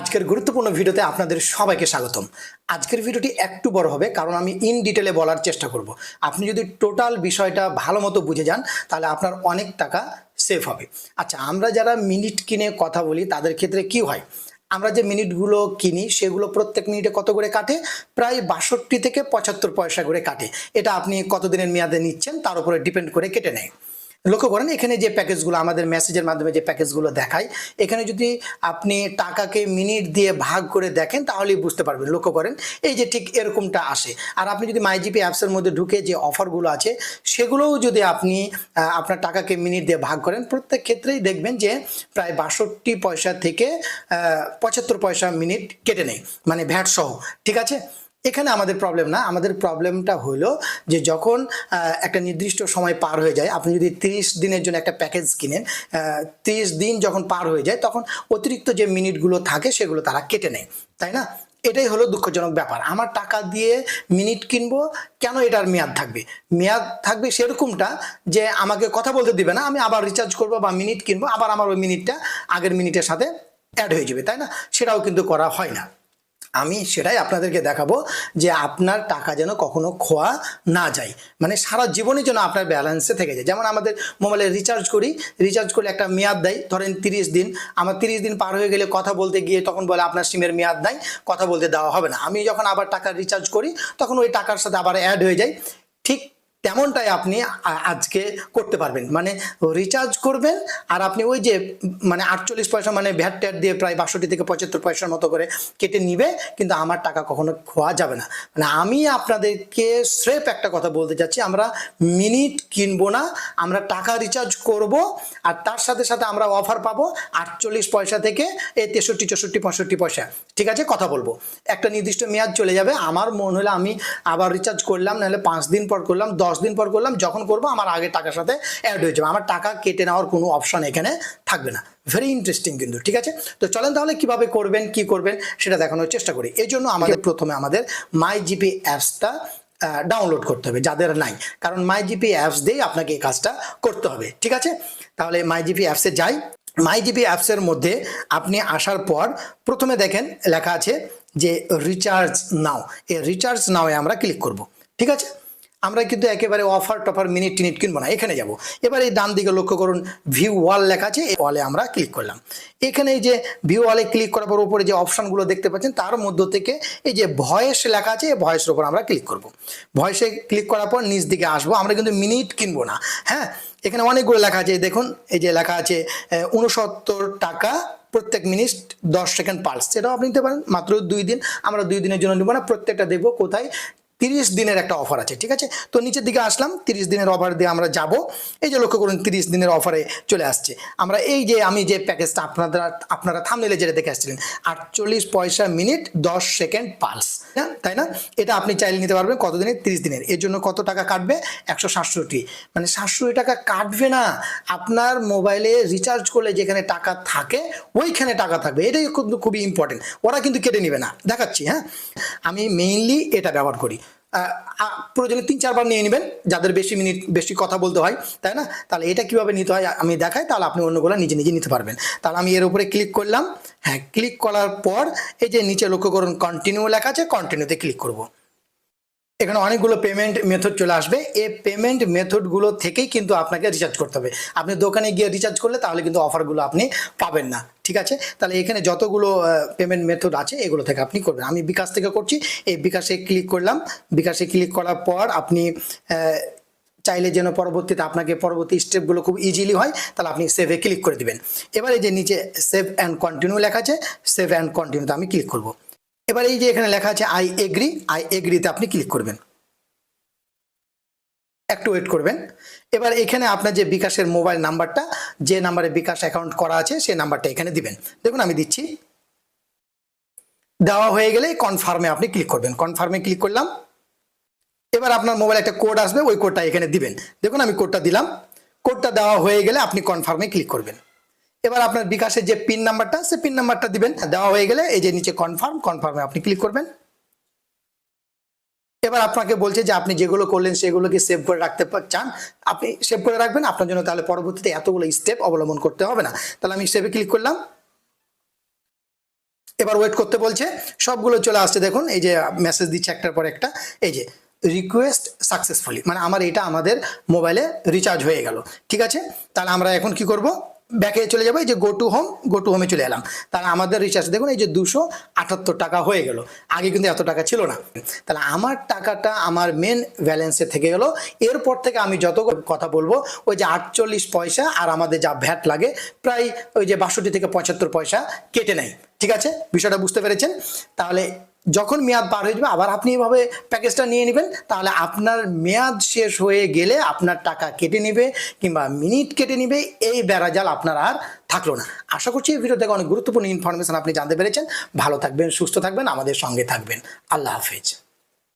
আজকের গুরুত্বপূর্ণ ভিডিওতে আপনাদের সবাইকে স্বাগতম। আজকের ভিডিওটি একটু বড় হবে, কারণ আমি ইন ডিটেলে বলার চেষ্টা করব। আপনি যদি টোটাল বিষয়টা ভালো মতো বুঝে যান, তাহলে আপনার অনেক টাকা সেভ হবে। আচ্ছা আমরা যারা মিনিট কিনে কথা বলি, তাদের ক্ষেত্রে কি হয়? আমরা যে মিনিটগুলো কিনি, সেগুলো প্রত্যেক মিনিটে কত করে কাটে? প্রায় বাষট্টি থেকে পঁচাত্তর পয়সা করে কাটে। এটা আপনি কতদিনের মেয়াদে নিচ্ছেন, তার উপরে ডিপেন্ড করে কেটে নেয়। লক্ষ্য করেন, এখানে যে প্যাকেজগুলো, আমাদের মেসেজের মাধ্যমে যে প্যাকেজগুলো দেখায় এখানে যদি আপনি টাকাকে মিনিট দিয়ে ভাগ করে দেখেন, তাহলেই বুঝতে পারবেন। লক্ষ্য করেন, এই যে ঠিক এরকমটা আসে। আর আপনি যদি মাইজিপি অ্যাপসের মধ্যে ঢুকে যে অফারগুলো আছে, সেগুলোও যদি আপনি আপনার টাকাকে মিনিট দিয়ে ভাগ করেন, প্রত্যেক ক্ষেত্রেই দেখবেন যে প্রায় বাষট্টি পয়সা থেকে পঁচাত্তর পয়সা মিনিট কেটে নেয় মানে ভ্যাট সহ। ঠিক আছে? এখানে আমাদের প্রবলেম না। আমাদের প্রবলেমটা হলো যে যখন একটা নির্দিষ্ট সময় পার হয়ে যায়, আপনি যদি তিরিশ দিনের জন্য একটা প্যাকেজ কিনেন তিরিশ দিন যখন পার হয়ে যায়, তখন অতিরিক্ত যে মিনিটগুলো থাকে, সেগুলো তারা কেটে নেয়। তাই না? এটাই হলো দুঃখজনক ব্যাপার। আমার টাকা দিয়ে মিনিট কিনবো, কেন এটার মেয়াদ থাকবে? মেয়াদ থাকবে সেরকমটা যে আমাকে কথা বলতে দিবে না, আমি আবার রিচার্জ করব বা মিনিট কিনবো, আবার আমার ওই মিনিটটা আগের মিনিটের সাথে অ্যাড হয়ে যাবে। তাই না? সেটাও কিন্তু করা হয় না। আমি সেটাই আপনাদেরকে দেখাবো যে আপনার টাকা যেন কখনো খোয়া না যায়। মানে সারা জীবনের যেন আপনার ব্যালেন্সে থেকে যায়। যেমন আমাদের মোবাইলে রিচার্জ করি রিচার্জ করলে একটা মেয়াদ দেয়। ধরেন তিরিশ দিন, আমার তিরিশ দিন পার হয়ে গেলে কথা বলতে গিয়ে তখন বলে আপনার সিমের মেয়াদ নাই, কথা বলতে দেওয়া হবে না। আমি যখন আবার টাকা রিচার্জ করি, তখন ওই টাকার সাথে আবার অ্যাড হয়ে যায়। তেমনটাই আপনি আজকে করতে পারবেন। মানে রিচার্জ করবেন আর আপনি ওই যে মানে আটচল্লিশ পয়সা মানে ভ্যাট ট্যাট দিয়ে প্রায় বাষট্টি থেকে পঁচাত্তর পয়সার মতো করে কেটে নিবে, কিন্তু আমার টাকা কখনো খোয়া যাবে না। মানে আমি আপনাদেরকে স্রেফ একটা কথা বলতে চাচ্ছি, আমরা মিনিট কিনবো না, আমরা টাকা রিচার্জ করব আর তার সাথে সাথে আমরা অফার পাবো আটচল্লিশ পয়সা থেকে এই তেষট্টি, চৌষট্টি, পঁয়ষট্টি পয়সা। ঠিক আছে, কথা বলব। একটা নির্দিষ্ট মেয়াদ চলে যাবে, আমার মন হলে আমি আবার রিচার্জ করলাম, নাহলে পাঁচ দিন পর করলাম, দশ দিন পর করলাম যখন করব আমার আগে টাকার সাথে অ্যাড হয়ে যাবে। আমার টাকা কেটে নেওয়ার কোনো অপশন এখানে থাকবে না। ভেরি ইন্টারেস্টিং কিন্তু ঠিক আছে? তো চলেন তাহলে কীভাবে করবেন কি করবেন সেটা দেখানোর চেষ্টা করি। এই জন্য আমাদের প্রথমে আমাদের মাই জিপি অ্যাপসটা ডাউনলোড করতে হবে যাদের নাই। কারণ মাই জিপি অ্যাপস দিয়েই আপনাকে এই কাজটা করতে হবে ঠিক আছে? তাহলে মাই জিপি অ্যাপসে যাই। মাই জিপি অ্যাপসের মধ্যে আপনি আসার পর প্রথমে দেখেন লেখা আছে যে রিচার্জ নাও এই রিচার্জ নাওয়ে আমরা ক্লিক করব ঠিক আছে? আমরা কিন্তু একেবারে অফার টফার মিনিট টিনিট কিনবো না, এখানে যাব। এবার এই ডান দিকে লক্ষ্য করুন ভিউ ওয়াল লেখা আছে, এই ওয়ালে আমরা ক্লিক করলাম। এখানে এই যে ভিউ ওয়ালে ক্লিক করার পর উপরে যে অপশনগুলো দেখতে পাচ্ছেন, তার মধ্য থেকে এই যে ভয়েস লেখা আছে, এই ভয়েসের উপর আমরা ক্লিক করব। ভয়েসে ক্লিক করার পর নিচ দিকে আসব, আমরা কিন্তু মিনিট কিনবো না হ্যাঁ? এখানে অনেকগুলো লেখা আছে দেখুন, এই যে লেখা আছে উনসত্তর টাকা প্রত্যেক মিনিট দশ সেকেন্ড পালস সেটাও আপনি নিতে পারেন, মাত্র দুই দিন, আমরা দুই দিনের জন্য নেব না, প্রত্যেকটা দেখব কোথায় তিরিশ দিনের একটা অফার আছে, ঠিক আছে? তো নিচের দিকে আসলাম, তিরিশ দিনের অফার দিয়ে আমরা যাব। এই যে লক্ষ্য করুন, তিরিশ দিনের অফারে চলে আসছে। আমরা এই যে আমি যে প্যাকেজটা আপনারা আপনারা থামনেলে যেটা দেখে আসছিলেন, আটচল্লিশ পয়সা মিনিট দশ সেকেন্ড পালস হ্যাঁ? তাই না? এটা আপনি চাইলে নিতে পারবেন কত দিনের তিরিশ দিনের। এর জন্য কত টাকা কাটবে? একশো সাতষট্টি। মানে সাতষট্টি টাকা কাটবে না। আপনার মোবাইলে রিচার্জ করলে যেখানে টাকা থাকে, ওইখানে টাকা থাকবে। এটাই কিন্তু খুবই ইম্পর্টেন্ট ওরা কিন্তু কেটে নেবে না। দেখাচ্ছি হ্যাঁ? আমি মেইনলি এটা ব্যবহার করি। প্রয়োজনে তিন, চারবার নিয়ে নেবেন। যাদের বেশি মিনিট, বেশি কথা বলতে হয়, তাই না? তাহলে এটা কীভাবে নিতে হয়, আমি দেখাই, তাহলে আপনি অন্যগুলো নিজে নিজে নিতে পারবেন। তাহলে আমি এর উপরে ক্লিক করলাম। হ্যাঁ ক্লিক করার পর এই যে নিচে লক্ষ্য করুন কন্টিনিউ লেখা আছে কন্টিনিউতে ক্লিক করব। এখানে অনেকগুলো পেমেন্ট মেথড চলে আসবে। এই পেমেন্ট মেথডগুলো থেকেই কিন্তু আপনাকে রিচার্জ করতে হবে। আপনি দোকানে গিয়ে রিচার্জ করলে তাহলে কিন্তু অফারগুলো আপনি পাবেন না। ঠিক আছে? তাহলে এখানে যতগুলো পেমেন্ট মেথড আছে, এগুলো থেকে আপনি করবেন। আমি বিকাশ থেকে করছি। এই বিকাশে ক্লিক করলাম। বিকাশে ক্লিক করার পর আপনি চাইলে যেন পরবর্তীতে আপনাকে পরবর্তী স্টেপগুলো খুব ইজিলি হয়, তাহলে আপনি সেভে ক্লিক করে দিবেন। এবারে যে নিচে সেভ অ্যান্ড কন্টিনিউ লেখা আছে সেভ অ্যান্ড কন্টিনিউতে আমি ক্লিক করব। এবার এই যে এখানে লেখা আছে আই এগ্রি আই এগ্রিতে আপনি ক্লিক করবেন। একটু ওয়েট করবেন। এবার এখানে আপনার যে বিকাশের মোবাইল নাম্বারটা যে নাম্বারে বিকাশ অ্যাকাউন্ট করা আছে, সেই নাম্বারটা এখানে দিবেন। দেখুন, আমি দিচ্ছি। দেওয়া হয়ে গেলে কনফার্মে আপনি ক্লিক করবেন। কনফার্মে ক্লিক করলাম। এবার আপনার মোবাইলে একটা কোড আসবে, ওই কোডটা এখানে দিবেন। দেখুন, আমি কোডটা দিলাম। কোডটা দেওয়া হয়ে গেলে আপনি কনফার্মে ক্লিক করবেন। এবার আপনার বিকাশের যে পিন নাম্বারটা সে পিন নাম্বারটা দিবেন। দেওয়া হয়ে গেলে এই যে নিচে কনফার্ম কনফার্মে আপনি ক্লিক করবেন। এবার আপনাকে বলছে যে আপনি যেগুলো করলেন, সেগুলোকে সেভ করে রাখতে চান। আপনি সেভ করে রাখবেন। আপনার জন্য তাহলে পরবর্তীতে এতগুলো স্টেপ অবলম্বন করতে হবে না। তাহলে আমি সেভে ক্লিক করলাম। এবার ওয়েট করতে বলছে, সবগুলো চলে আসছে। দেখুন, এই যে মেসেজ দিচ্ছে একটার পর একটা। এই যে রিকোয়েস্ট সাকসেসফুলি মানে আমার এটা আমাদের মোবাইলে রিচার্জ হয়ে গেল। ঠিক আছে? তাহলে আমরা এখন কি করব? ব্যাকে চলে যাব, এই যে go to home go to হোমে চলে এলাম। তাহলে আমাদের রিচার্জ দেখুন এই যে দুশো আটাত্তর টাকা হয়ে গেল। আগে কিন্তু এত টাকা ছিল না। তাহলে আমার টাকাটা আমার মেন ব্যালেন্সে থেকে গেলো। এরপর থেকে আমি যত কথা বলব, ওই যে আটচল্লিশ পয়সা আর আমাদের যা ভ্যাট লাগে, প্রায় ওই যে বাষট্টি থেকে পঁচাত্তর পয়সা কেটে নেয়। ঠিক আছে? বিষয়টা বুঝতে পেরেছেন? তাহলে যখন মেয়াদ পার হয়ে যাবে, আবার আপনি এভাবে প্যাকেজটা নিয়ে নেবেন, তাহলে আপনার মেয়াদ শেষ হয়ে গেলে আপনার টাকা কেটে নেবে কিংবা মিনিট কেটে নেবে, এই বেড়াজাল আপনার আর থাকল না। আশা করছি এই ভিডিও থেকে অনেক গুরুত্বপূর্ণ ইনফরমেশন আপনি জানতে পেরেছেন। ভালো থাকবেন, সুস্থ থাকবেন, আমাদের সঙ্গে থাকবেন। আল্লাহ হাফেজ।